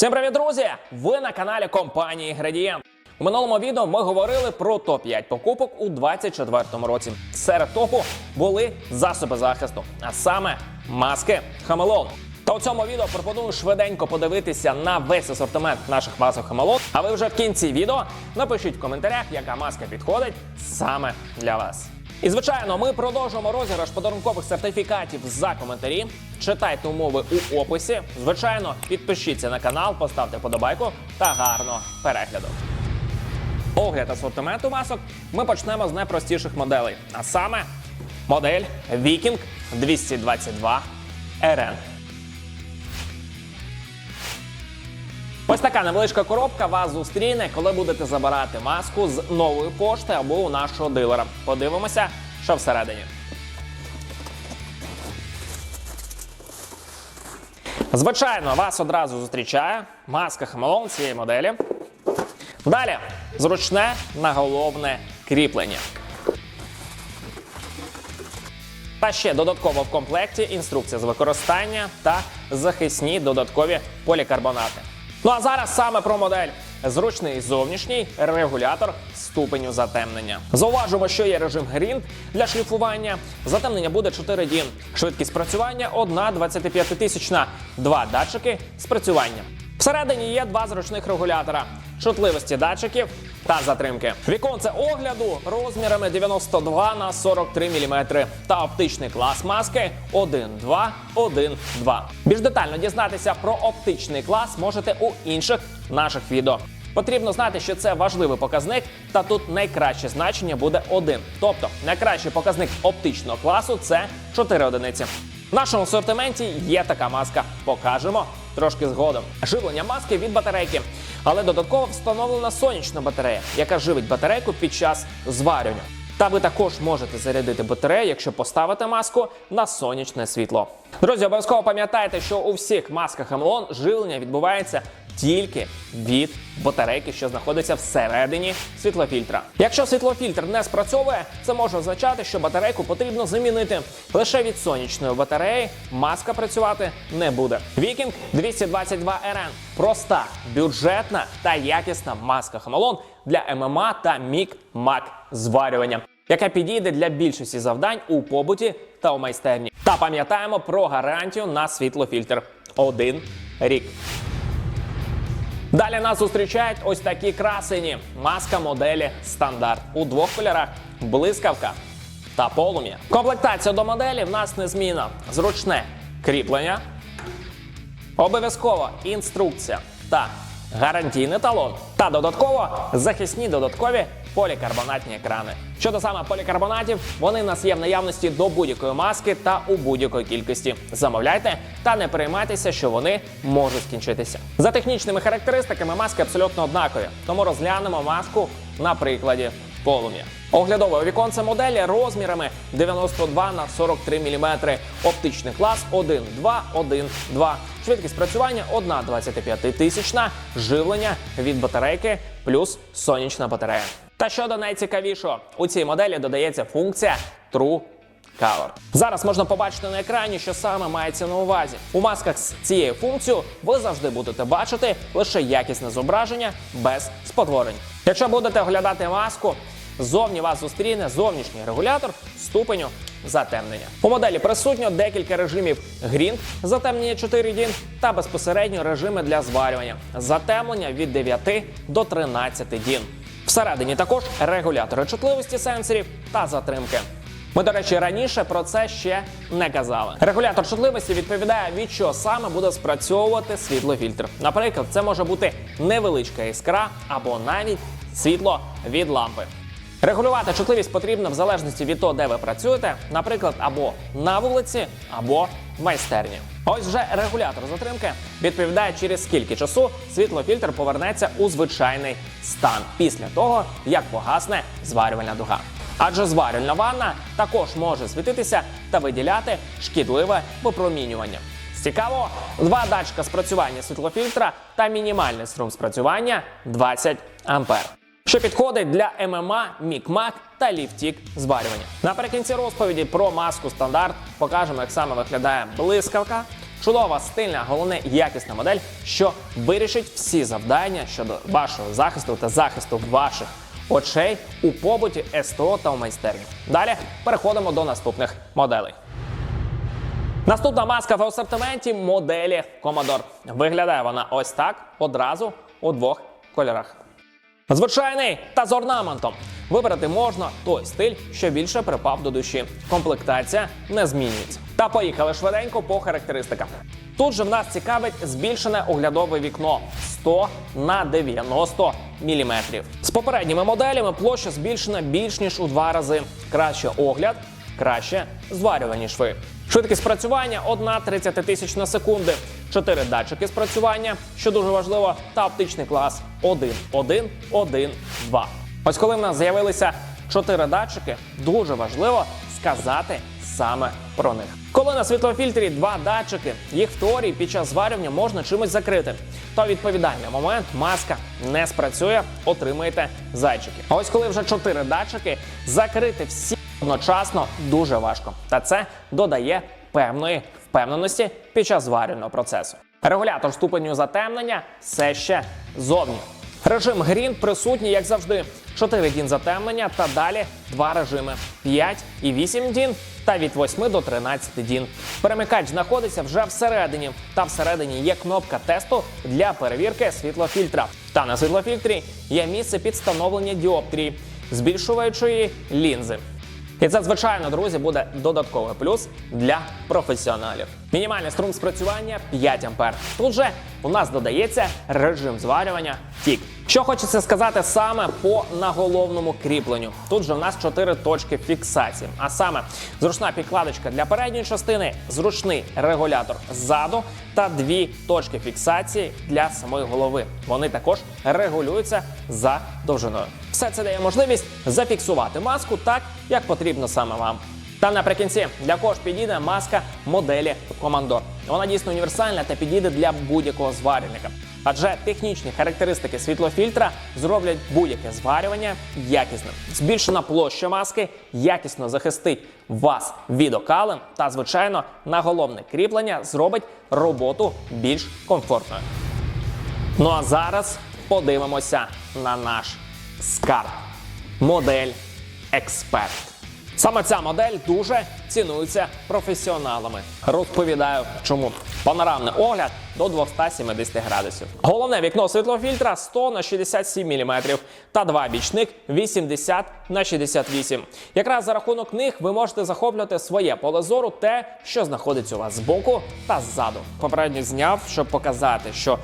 Всім привіт, друзі! Ви на каналі компанії Градієнт. У минулому відео ми говорили про топ-5 покупок у 2024 році. Серед топу були засоби захисту, а саме маски Хамелон. Та у цьому відео пропоную швиденько подивитися на весь асортимент наших масок Хамелон. А ви вже в кінці відео напишіть в коментарях, яка маска підходить саме для вас. І звичайно, ми продовжуємо розіграш подарункових сертифікатів за коментарі. Читайте умови у описі. Звичайно, підпишіться на канал, поставте подобайку та гарного перегляду. Огляд асортименту масок ми почнемо з найпростіших моделей, а саме модель Viking 222 RN. Ось така невеличка коробка вас зустріне, коли будете забирати маску з нової пошти або у нашого дилера. Подивимося, що всередині. Звичайно, вас одразу зустрічає маска Хамелон цієї моделі. Далі зручне наголовне кріплення. Та ще додатково в комплекті інструкція з використання та захисні додаткові полікарбонати. Ну а зараз саме про модель. Зручний зовнішній регулятор ступеню затемнення. Зауважимо, що є режим Грінд для шліфування. Затемнення буде 4 дін. Швидкість працювання 1 25 тисячна. Два датчики спрацювання. Всередині є два зручних регулятора чутливості датчиків та затримки. Віконце огляду розмірами 92 на 43 мм та оптичний клас маски 1.2, 1.2. Більш детально дізнатися про оптичний клас можете у інших наших відео. Потрібно знати, що це важливий показник, та тут найкраще значення буде 1. Тобто найкращий показник оптичного класу це 4 одиниці. В нашому асортименті є така маска. Покажемо трошки згодом. Живлення маски від батарейки, але додатково встановлена сонячна батарея, яка живить батарейку під час зварювання. Та ви також можете зарядити батарею, якщо поставите маску на сонячне світло. Друзі, обов'язково пам'ятайте, що у всіх масках Амлон живлення відбувається тільки від батарейки, що знаходиться всередині світлофільтра. Якщо світлофільтр не спрацьовує, це може означати, що батарейку потрібно замінити. Лише від сонячної батареї маска працювати не буде. Viking 222 RN – проста, бюджетна та якісна маска Хамалон для ММА та мік-мак зварювання. Яка підійде для більшості завдань у побуті та у майстерні. Та пам'ятаємо про гарантію на світлофільтр. Один рік. Далі нас зустрічають ось такі красені. Маска моделі стандарт у двох кольорах: блискавка та полум'я. Комплектація до моделі в нас незмінна. Зручне кріплення, обов'язково інструкція та гарантійний талон. Та додатково захисні додаткові полікарбонатні екрани. Щодо саме полікарбонатів, вони в нас є в наявності до будь-якої маски та у будь-якої кількості. Замовляйте та не переймайтеся, що вони можуть скінчитися. За технічними характеристиками маски абсолютно однакові, тому розглянемо маску на прикладі полум'я. Оглядове віконце моделі розмірами 92 на 43 мм, оптичний клас 1, 2, 1, 2. Швидкість працювання 1 25 тисячна, живлення від батарейки плюс сонячна батарея. Та щодо найцікавішого, у цій моделі додається функція True Color. Зараз можна побачити на екрані, що саме мається на увазі. У масках з цією функцією ви завжди будете бачити лише якісне зображення без спотворень. Якщо будете оглядати маску, ззовні вас зустріне зовнішній регулятор ступеню затемнення. У моделі присутньо декілька режимів грін затемнення 4 дін та безпосередньо режими для зварювання затемлення від 9 до 13 дін. Всередині також регулятори чутливості сенсорів та затримки. Ми, до речі, раніше про це ще не казали. Регулятор чутливості відповідає, від чого саме буде спрацьовувати світлофільтр. Наприклад, це може бути невеличка іскра або навіть світло від лампи. Регулювати чутливість потрібно в залежності від того, де ви працюєте, наприклад, або на вулиці, або в майстерні. Ось вже регулятор затримки відповідає, через скільки часу світлофільтр повернеться у звичайний стан після того, як погасне зварювальна дуга. Адже зварювальна ванна також може світитися та виділяти шкідливе випромінювання. Цікаво, два датчика спрацювання світлофільтра та мінімальний струм спрацювання 20 ампер що підходить для ММА, мікмак та ліфтік зварювання. Наприкінці розповіді про маску стандарт покажемо, як саме виглядає блискавка чудова, стильна, головне якісна модель, що вирішить всі завдання щодо вашого захисту та захисту ваших очей у побуті, СТО та у майстерні. Далі переходимо до наступних моделей. Наступна маска в асортименті моделі Commodore. Виглядає вона ось так одразу у двох кольорах. Звичайний та з орнаментом. Вибрати можна той стиль, що більше припав до душі. Комплектація не змінюється. Та поїхали швиденько по характеристикам. Тут же в нас цікавить збільшене оглядове вікно 100 на 90 мм. З попередніми моделями площа збільшена більш ніж у два рази. Краще огляд, краще зварювані шви. Швидкість спрацювання 1 30 тисяч на секунди, 4 датчики спрацювання, що дуже важливо, та оптичний клас 1, 1, 1, 2. Ось коли в нас з'явилися 4 датчики, дуже важливо сказати саме про них. Коли на світлофільтрі два датчики, їх в теорії під час зварювання можна чимось закрити, то відповідальний момент маска не спрацює, отримаєте зайчики. А ось коли вже 4 датчики, закрити всі одночасно дуже важко. Та це додає певної впевненості під час зварювального процесу. Регулятор ступеню затемнення все ще зовні. Режим Green присутній, як завжди. 4 дін затемнення та далі два режими: 5 і 8 дін та від 8 до 13 дін. Перемикач знаходиться вже всередині, та всередині є кнопка тесту для перевірки світлофільтра. Та на світлофільтрі є місце під встановлення діоптрії, збільшуючої лінзи. І це, звичайно, друзі, буде додатковий плюс для професіоналів. Мінімальний струм спрацювання 5 А. Тут же у нас додається режим зварювання тік. Що хочеться сказати саме по наголовному кріпленню. Тут же у нас 4 точки фіксації. А саме зручна підкладочка для передньої частини, зручний регулятор ззаду та дві точки фіксації для самої голови. Вони також регулюються за довжиною. Все це дає можливість зафіксувати маску так, як потрібно саме вам. Та наприкінці для кого ж підійде маска моделі Commodore. Вона дійсно універсальна та підійде для будь-якого зварювальника. Адже технічні характеристики світлофільтра зроблять будь-яке зварювання якісним. Збільшена площа маски якісно захистить вас від окалин та, звичайно, наголовне кріплення зробить роботу більш комфортною. Ну а зараз подивимося на наш скарб. Модель Експерт. Саме ця модель дуже цінується професіоналами. Розповідаю, чому панорамний огляд до 270 градусів. Головне вікно світлофільтра 100 на 67 мм та два бічник 80 на 68. Якраз за рахунок них ви можете захоплювати своє поле зору, те, що знаходиться у вас збоку та ззаду. Попередньо зняв, щоб показати, що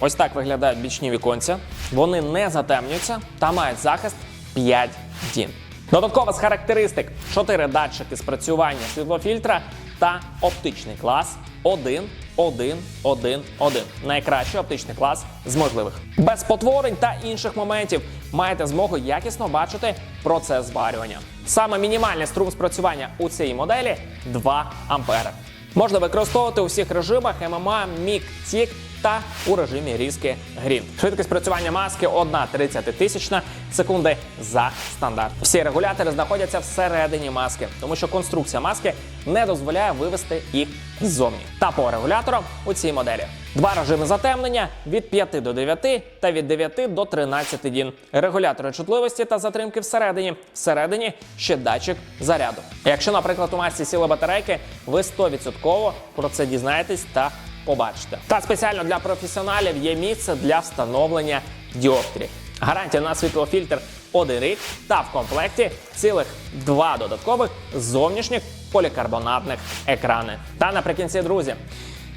Ось так виглядають бічні віконця. Вони не затемнюються та мають захист 5 дін. Додатково з характеристик 4 датчики спрацювання світлофільтра та оптичний клас 1, 1, 1, 1. Найкращий оптичний клас з можливих. Без потворень та інших моментів маєте змогу якісно бачити процес зварювання. Саме мінімальний струм спрацювання у цій моделі 2 ампери. Можна використовувати у всіх режимах ММА, мік, тік та у режимі різки грін. Швидкість працювання маски 1,30 тисячна секунди за стандарт. Всі регулятори знаходяться всередині маски, тому що конструкція маски не дозволяє вивести їх ззовні. Та по регуляторам у цій моделі. Два режими затемнення від 5 до 9 та від 9 до 13 дін. Регулятори чутливості та затримки всередині. Всередині ще датчик заряду. Якщо, наприклад, у масці сіли батарейки, ви 100% про це дізнаєтесь та побачите. Та спеціально для професіоналів є місце для встановлення діоптрій. Гарантія на світлофільтр один рік та в комплекті цілих два додаткових зовнішніх полікарбонатних екрани. Та наприкінці, друзі,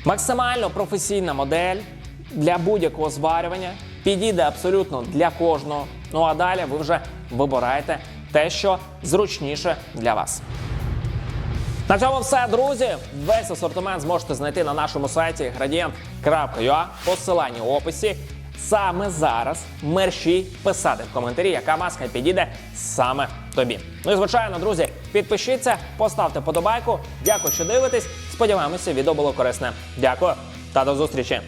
максимально професійна модель для будь-якого зварювання підійде абсолютно для кожного. Ну а далі ви вже вибираєте те, що зручніше для вас. На цьому все, друзі. Весь асортимент зможете знайти на нашому сайті gradient.ua, посилання в описі. Саме зараз мерщій писати в коментарі, яка маска підійде саме тобі. Ну і звичайно, друзі, підпишіться, поставте подобайку. Дякую, що дивитесь. Сподіваємося, відео було корисне. Дякую та до зустрічі.